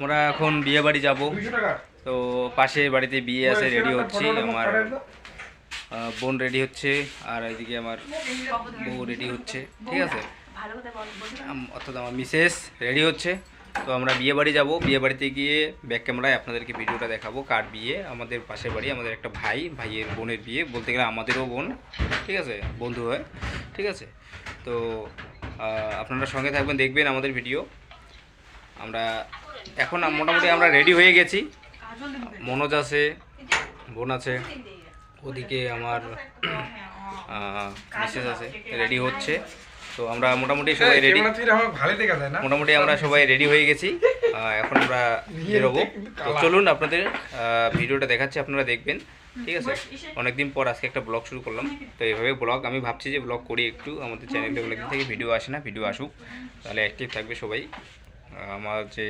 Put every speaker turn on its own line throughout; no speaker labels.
আমরা এখন বিয়ে বাড়ি যাব। তো পাশে বাড়িতে বিয়ে আছে রেডি হচ্ছি। আমার বোন রেডি হচ্ছে, আর এইদিকে আমার বউ রেডি হচ্ছে। ঠিক আছে? অর্থাৎ আমার মিসেস রেডি হচ্ছে। তো আমরা বিয়ে বাড়ি যাব। বিয়ে বাড়িতে গিয়ে ব্যাক ক্যামেরায় আপনাদেরকে ভিডিওটা দেখাবো, কার বিয়ে। আমাদের পাশের বাড়ি, আমাদের একটা ভাই, ভাইয়ের বোনের বিয়ে। বলতে গেলে আমাদেরও বোন। ঠিক আছে? বন্ধু হয়। ঠিক আছে? তো আপনারা সঙ্গে থাকবেন, দেখবেন আমাদের ভিডিও আমরা এখন মোটামুটি আমরা রেডি হয়ে গেছি। মনোজ আছে বোন আছে ওদিকে আমার মিসেস আছে রেডি হচ্ছে। তো আমরা মোটামুটি সবাই রেডি মোটামুটি আমরা সবাই রেডি হয়ে গেছি। এখন আমরা বেরোবো। তো চলুন আপনাদের ভিডিওটা দেখাচ্ছি আপনারা দেখবেন। ঠিক আছে? অনেকদিন পর আজকে একটা ব্লগ শুরু করলাম। তো এইভাবে ব্লগ আমি ভাবছি যে ব্লগ করি একটু। আমাদের চ্যানেলে অনেকদিন থেকে ভিডিও আসে না ভিডিও আসুক। তাহলে অ্যাক্টিভ থাকবে সবাই। আমার যে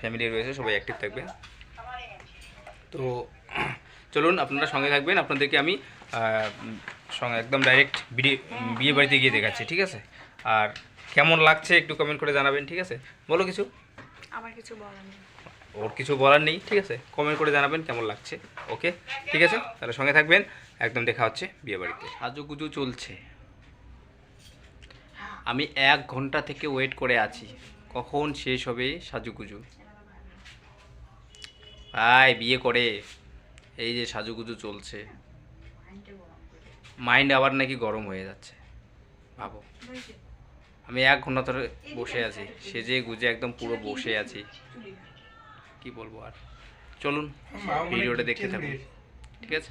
ফ্যামিলি রয়েছে সবাই অ্যাক্টিভ থাকবে। তো চলুন আপনারা সঙ্গে থাকবেন। আপনাদেরকে আমি সঙ্গে একদম ডাইরেক্ট বিয়ে বিয়ে বাড়িতে গিয়ে দেখাচ্ছি ঠিক আছে? আর কেমন লাগছে একটু কমেন্ট করে জানাবেন ঠিক আছে? বলো কিছু।
আমার কিছু বলার নেই।
ওর কিছু বলার নেই ঠিক আছে? কমেন্ট করে জানাবেন কেমন লাগছে ওকে ঠিক আছে? তাহলে সঙ্গে থাকবেন একদম দেখা হচ্ছে বিয়ে বাড়িতে। সাজুগুজু চলছে। আমি এক ঘণ্টা থেকে ওয়েট করে আছি। কখন শেষ হবে সাজুগুজু? ভাই, বিয়ে করে। এই যে সাজুগুজু চলছে। মাইন্ড আবার নাকি গরম হয়ে যাচ্ছে। ভাবো। আমি এক ঘণ্টা ধরে বসে আছি। সেজে গুজে একদম পুরো বসে আছি। কি বলব আর? চলুন, ভিডিওটা দেখতে থাকুন। ঠিক আছে?